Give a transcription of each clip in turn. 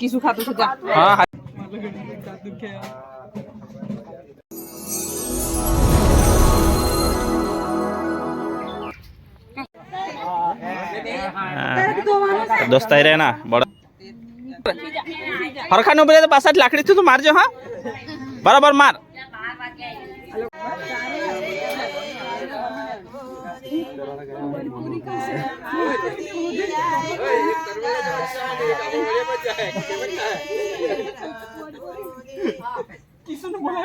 কিছু খাতো সোজা হ্যাঁ। दुख है। दोस्त है ना, बड़ा। हरखा न बोले तो पास आठ लाकड़ी थी तो मार जो हाँ? बराबर मार। पूरी હરખા નો બોલે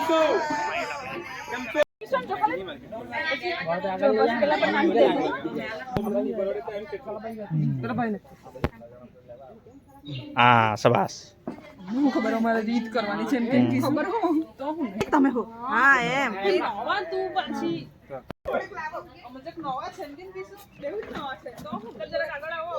તો પાછા જ લાકડી તું મારજો હા સબાસ હું ખબર અમારે રીત કરવાની છે કેમ કીસું ખબર હો તો હું તમે હો. હા એમ. નવા તું પછી. અમે નવા છે કેમ કીસું દેવું નવા છે. તો હું જરા આગળ આવો.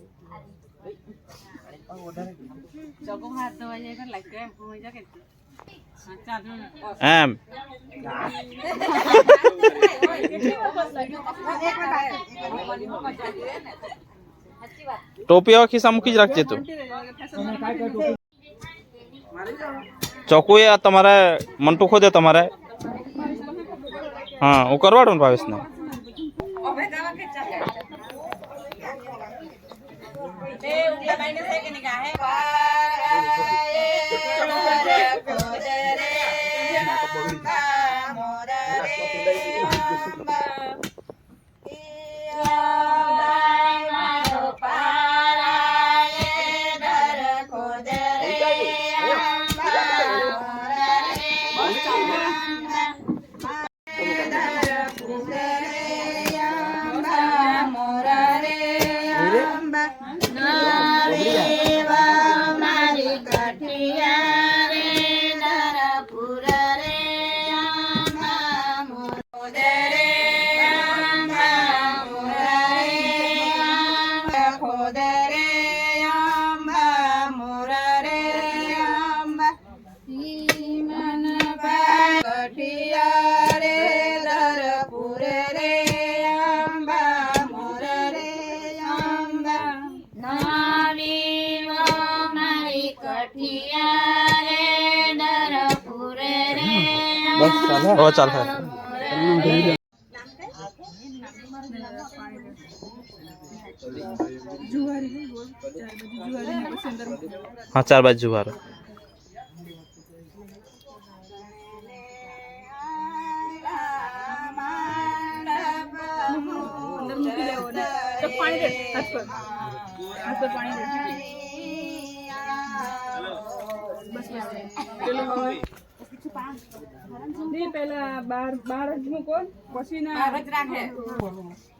અડધી છિલકા લઈ જવાનું. એમ ટોપી હવે ખિસ્સા મૂકી જ રાખજે તું ચોકુ એ તમારે મંટુ ખોદે તમારે હા હું કરવાડું ને ये उनका मैंने कि का है। वो चल है हाँ चार बजे जुआर। पानी दे बस चलो। હવે પેલા બાર બાર જ મૂકો પછી ના બાર જ રાખે.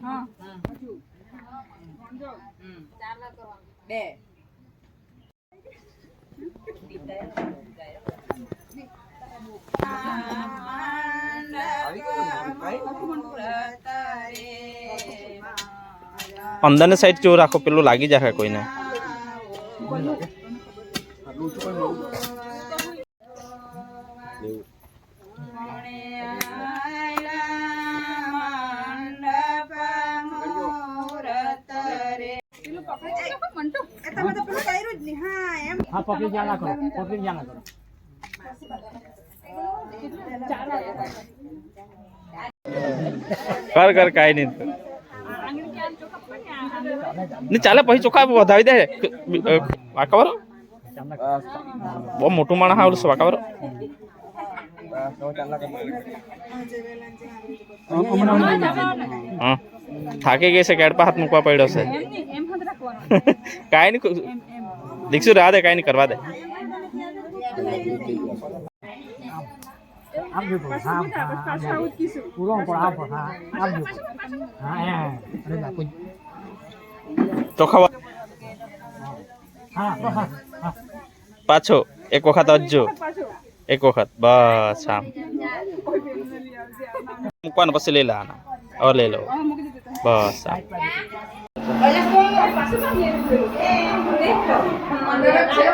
હા. અંદરની સાઈડ જો રાખો પેલું લાગી જાય કોઈને. કર કર કાઈ નહીં. ને ચાલે પછી ચોખા વધાવી દે. વાંકા બરો બહુ મોટું માણસ આવેલું છે વાંકા હા. થાકી ગઈ છે કેડ પર હાથ મૂકવા પડ્યો છે એમ નહીં એમ હાથ રાખવાનો કાંઈ નહીં એમ એમ દીક્ષુ રાહ દે કાંઈ નહીં કરવા દે પાછું બધા આપણે પાછું આવું જ કીધું પૂરો પણ આપો હા આપજો હા હા અરે બાપુ તો ખવા હા હા હા પાછો એક વખત અજજો પાછું એક વખત બસ આમ કોઈ પેલું ન લઈ આવજે આ નામ. મૂકવાનું પછી લઈ લેવાના હવે લઈ લો હવે મૂકી દીધું તમે. બસ આમ પાછું કામ લેવું પેલું? દેખ લો. અંદર જ છે.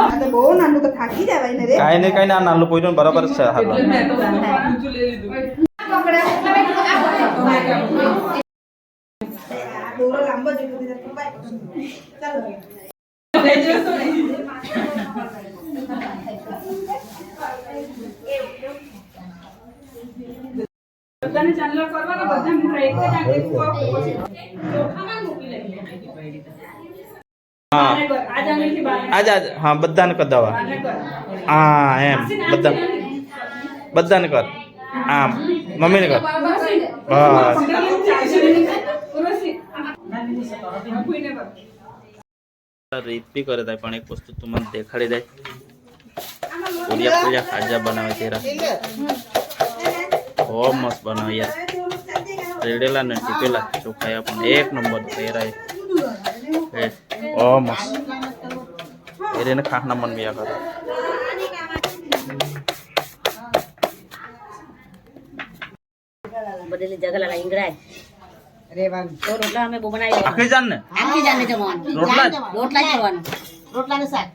આ તો બહુ નાનું તો થાકી જવાય ને રે કાંઈ નહીં કાંઈ નહીં આ નાનું પોઈનું બરાબર છે હાલ બધાને ચાંદલો કરવાનો બધા મૂકરા એક જ આંગળી મૂકો. ચોખામાં મૂકી લઈએ. હા બહાર કર. આ જ આંગળીથી બહાર આજ આજ હા બધાને કર દવા બહાર કર. હા એમ બધા બધાને કર આમ મમ્મીને કર બસ રીત બી કરે થાય પણ એક વસ્તુ તું મને દેખાડી દે પૂરિયા પૂરિયા ખાજા બનાવે તેરા બહુ મસ્ત બનાવે યાર રેડેલા ને ટીપેલા ચોખાયા પણ એક નંબર એ બહુ મસ્ત એને ખાના મન મિયા કરે રોટલા અમે બનાવી આખી જાન ને આખી જાને જમવાનું રોટલા રોટલા ને શાક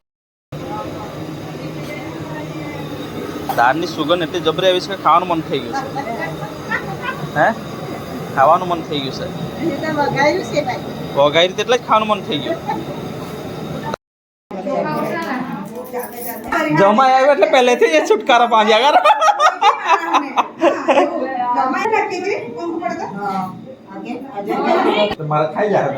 દાળની સુગંધ એટલી જબરી આવી છે કે ખાવાનું મન થઈ ગયું છે. હે? ખાવાનું મન થઈ ગયું છે. વઘારી એટલે જ ખાવાનું મન થઈ ગયું. જમાઈ આવ્યો એટલે પહેલેથી જ છુટકારા પામ્યા કર. મારે ખાઈ જાય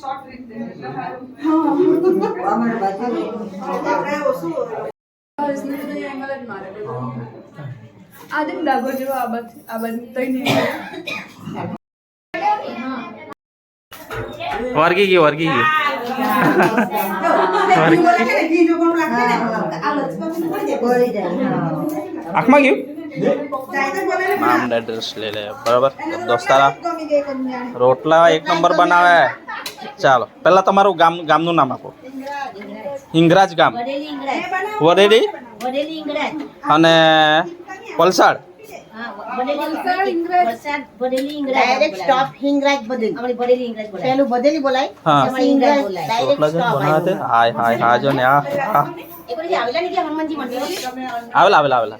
short રીતે એટલે સારું. આપણે ઓછું આદમ જેવો આ બાજુ આ બાજુ તઈ નહીં વર્ગી ગઈ વર્ગી ગઈ આંખમાં ગયું? નામ ને એડ્રેસ લઈ લે. બરાબર? દોસ્તારા રોટલા એક નંબર બનાવે. ચાલો પહેલા તમારું ગામ ગામનું નામ આપો. હિંગરાજ ગામ. વરેડી અને વલસાડ? હા. હા. હાય હાય હા. જો ને આ હા કોઈ આવેલા આવેલા આવેલા આવેલા.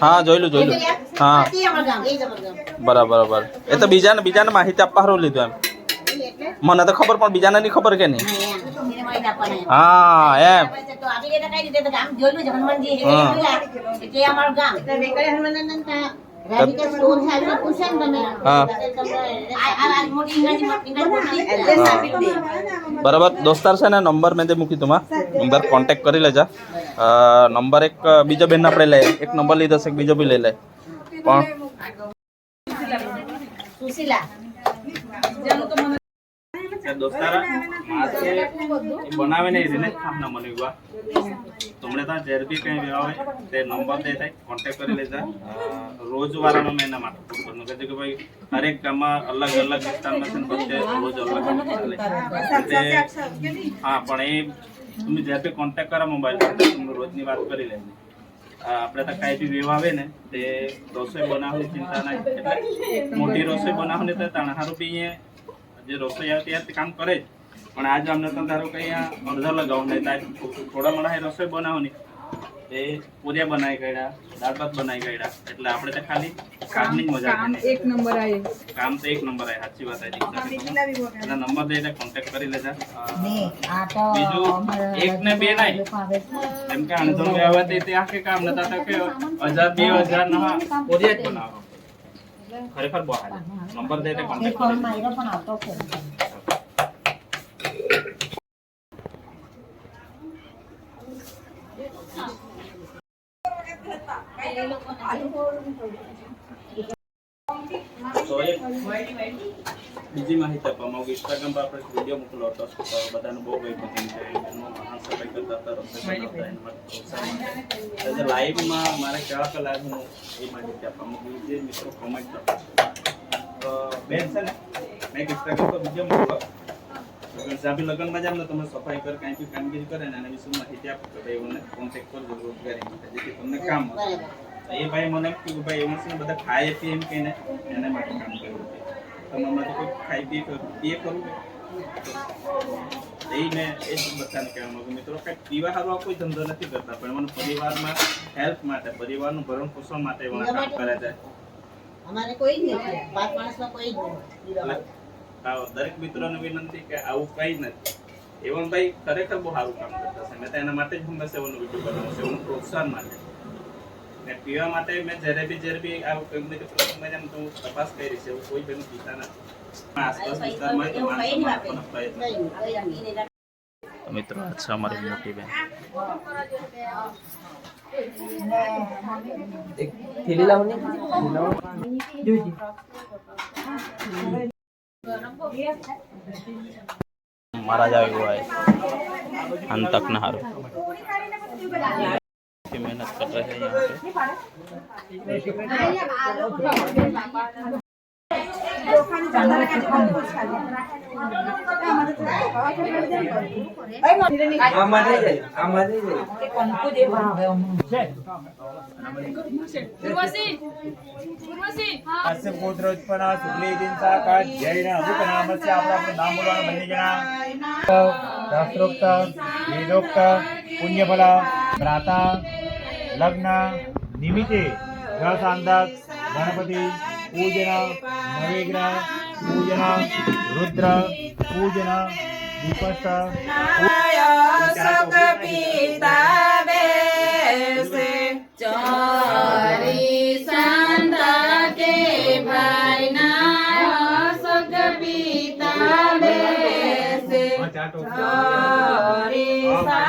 હા જોઈ લઉં જોઈ જોયેલું જોયેલું હા. તે અમારું ગામ એ જ અમારું ગામ. બરાબર બરાબર. એ તો બીજાને બીજાને માહિતી આપવા હારું લીધું એમ. મને તો ખબર પણ બીજાને નહીં ખબર કે નહીં? હા, એમ. હા બરાબર. દોસ્તાર છે ને નંબર મેં તે મૂકી તુમાં નંબર કોન્ટેક્ટ કરી લેજા. નંબર એક બીજો બેન આપણે લઈએ એક નંબર લીધો છે એક બીજો બી લઈ લે. પણ સુશીલા. દોસ્તારા. બનાવે ને એને કામ ના મને ગવા તમને ત્યાં જ્યારે બી કંઈ હોય તે નંબર દે થાય કોન્ટેક્ટ કરી લેજા. રોજ મેં એના માટે ફોન કરવાનો કહે કે ભાઈ હરેક ગામમાં અલગ અલગ વિસ્તારમાં છે ને રોજ અલગ અલગ ચાલે. હા પણ એ તમે જ્યારે બી કોન્ટેક્ટ કરો મોબાઈલ પર તમે રોજની વાત કરી લેજો. આપણે તો કાંઈ બી વેવ આવે ને તે રસોઈ બનાવવાની ચિંતા ના એટલે મોટી રસોઈ બનાવવાની તો તણહારું હારું બી અહીંયા જે રસોઈ આવે તે કામ કરે જ. પણ આજ અમને તો ધારો કે અહીંયા અડધા લગાવો નહીં ત્યાં થોડા મળે રસોઈ બનાવવાની. એ પૂરિયા બનાવી ગયા દાળ ભાત બનાવી ગયા એટલે આપણે તો ખાલી કામની મજા કામ આવે એક નંબર આવે કામ તો એક નંબર આવે સાચી વાત આવી એના નંબર દઈ એટલે કોન્ટેક્ટ કરી લેજા. બીજું એક ને બે નહીં. એમ કે અણધો વ્યવહાર તે તે આખે કામ નતા તો કે હજાર બે હજાર ના પૂરિયા જ બનાવો. ખરેખર બહુ સારું નંબર દઈ એટલે કોન્ટેક્ટ કરી લેજો. તો એક બીજી માહિતી આપવા માંગુ ઇન્સ્ટાગ્રામ પર આપણે વીડિયો મોકલો હતો તો બધાને બહુ કરતા હતા. એટલે લાઈવમાં મારે કેવા કલાક હું એ માહિતી આપવા માંગુ જે મિત્રો કોમેન્ટ કરતા બેન છે ને મેં ઇન્સ્ટાગ્રામ પર વીડિયો મોકલો જ્યાં લગ્નમાં જાવ ને તમે સફાઈ કર કાંઈ કામગીરી કરે ને એના વિશે માહિતી આપો તો ભાઈ કોન્ટેક્ટ કરજો રોજગારી માટે જેથી તમને કામ મળે. એ ભાઈ મને કીધું કે ભાઈ એમાં શું બધા ખાય પીએ એમ કહીને એના માટે કામ કર્યું છે. તમારામાંથી કોઈ ખાઈ પી કરું પીએ કરું એ મેં એ જ બધાને કહેવા માંગુ. મિત્રો કંઈક પીવા હારવા કોઈ ધંધો નથી કરતા પણ મને પરિવારમાં હેલ્પ માટે પરિવારનું ભરણ પોષણ માટે એવા કામ કરે છે. અમારે કોઈ જ નથી. પાંચ માણસમાં કોઈ જ નથી. દરેક મિત્રોને વિનંતી કે આવું કંઈ નથી. એવમ ભાઈ ખરેખર બહુ સારું કામ કરતા છે. મેં તો એના માટે જ હંમેશા એવાનો વીડિયો બનાવું છું. એનું પ્રોત્સાહન માટે. ને પીવા માટે મેં જ્યારે બી જ્યારે બી આ કંઈ બી પ્રસંગમાં જામ તો તપાસ કરી છે. કોઈ બેનું પીતા નથી. આસપાસ વિસ્તારમાં તો માણસો આપવાનો પ્રયત્ન મિત્રો આ છે અમારી મોટી બેન. મહારાજ આવ્યો હોય. અંતક ના હારું. मेहनत कर रहे हैं यहाँ पे। शुक्लेदींचा वेदोक्त भ्राता प्राता लग्न निमित्ते ग्रहसांधक गणपती पूजन नवेग्रह पूजन रुद्र पूजन दीपस्थ पयोधियन्तरिषे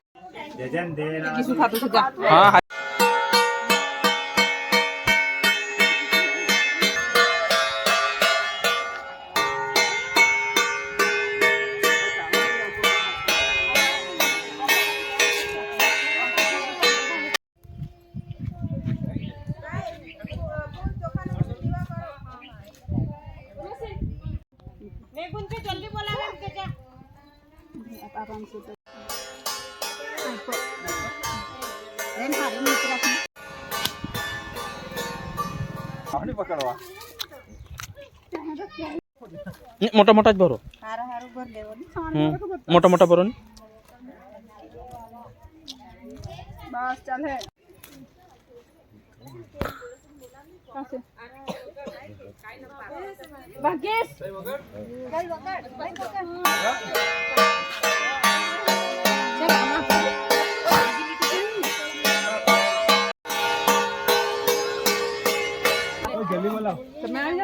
Kaki 熟的 પકડવા મોટા મોટા જ ભરો હારા હારું ભર લેવાનું હમ. મોટા મોટા ભરો ને બસ ચાલ હે પાસે ભાગ્યેશ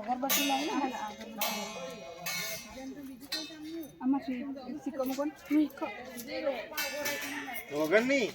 અગરબત્તી લાવી આમાં સિક્કો મૂકો ને. વગરની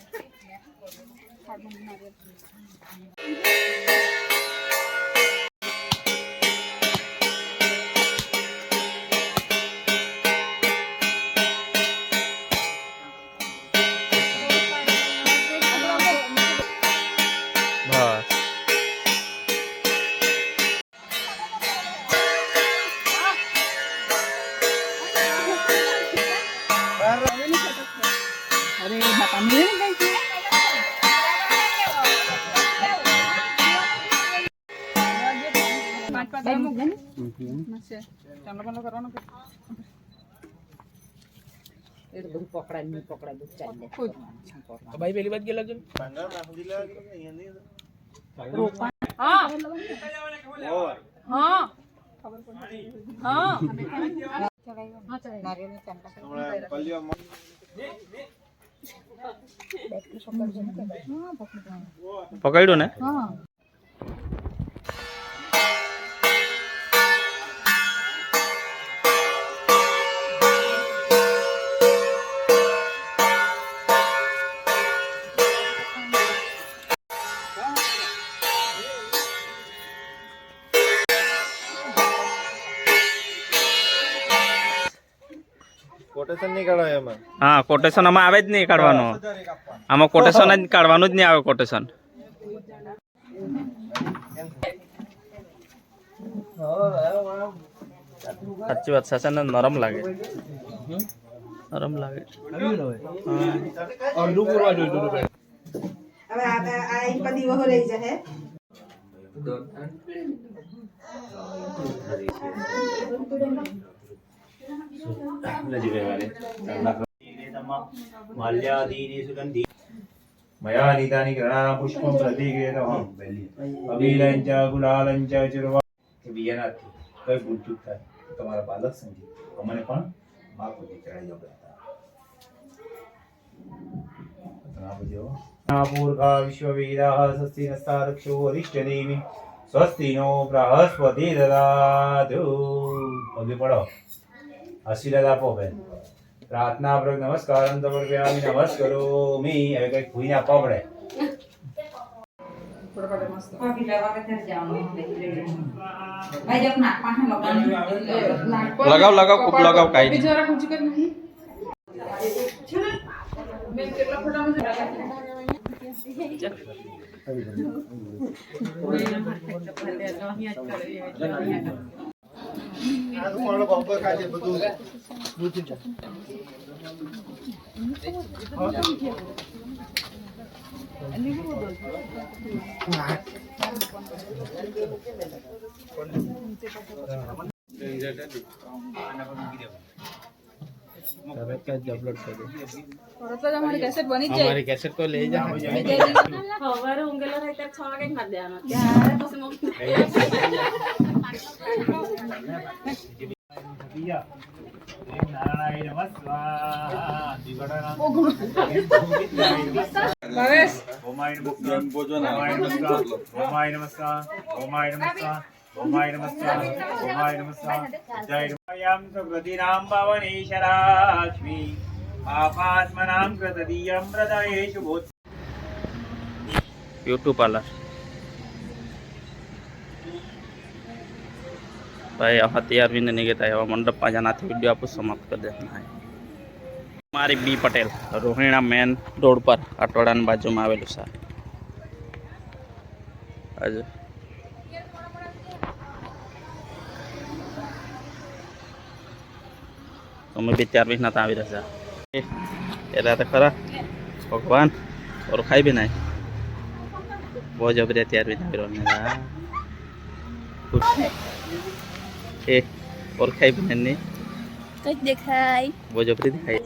ખુદ. ભાઈ પેલી બાદ ગયેલા છે હા હા હા નારિયેળની ચાંદલા પકડ્યું ને કોટેશન નહીં કાઢાય એમાં હા હા કોટેશન આમાં આવે જ નહીં કાઢવાનું. આમાં કોટેશન જ કાઢવાનું જ નહીં આવે કોટેશન સાચી વાત સાચા નરમ લાગે. નરમ લાગે. मया नीतानि गृहाणां पुष्पं प्रतीकेतहम् અબીલંચ ગુલાલંચ ચુરવા એ બીજાના હાથથી કઈ ભૂલચૂક થાય તો તમારા બાલક સમજી અમને પણ માફ કરી ચડાઈ જાવ ઘણા બધો પૂર્ઘા વિશ્વવેદાः સ્વસ્તિ નસ્તારક્ષો અરિષ્ટદેવી સ્વસ્તિ નો બૃહસ્પતિ દદાતુ પગે પડો હસીલા આપો પ્રાર્થના આપણે નમસ્કાર નમસ્કારો મી હવે કઈ ખુઈને આપવા પડે લગાવ લગાવ ખૂબ લગાવ કાઈ નહીં તમારો બપોર ખાજે બધું દૂધ જા અમારી કેસેટ તો લઈ જા સવારે ઊંઘેલા રહી ત્યારે છ વાગે જ મત દેવાનો ત્યારે પછી यूट्यूब पार्लर। ભાઈ આખા તૈયાર વિને નીકળતા એવા મંડપમાં જેનાથી વીડિયો આપું સમાપ્ત કરી દેતા મારી B Patel, Rohina main road પર અટવાડાની બાજુમાં આવેલું છે. હજુ અમે બી ત્યાર વિના આવી રહ્યા છે. એટલે તો ખરા? ભગવાન, ઓર ખાઈ બી નાય. બહુ જબરે ત્યાર વિના આવી રહ્યા ખુશ. ए और खाई बनने कुछ दिखाई वो जबरी दिखाई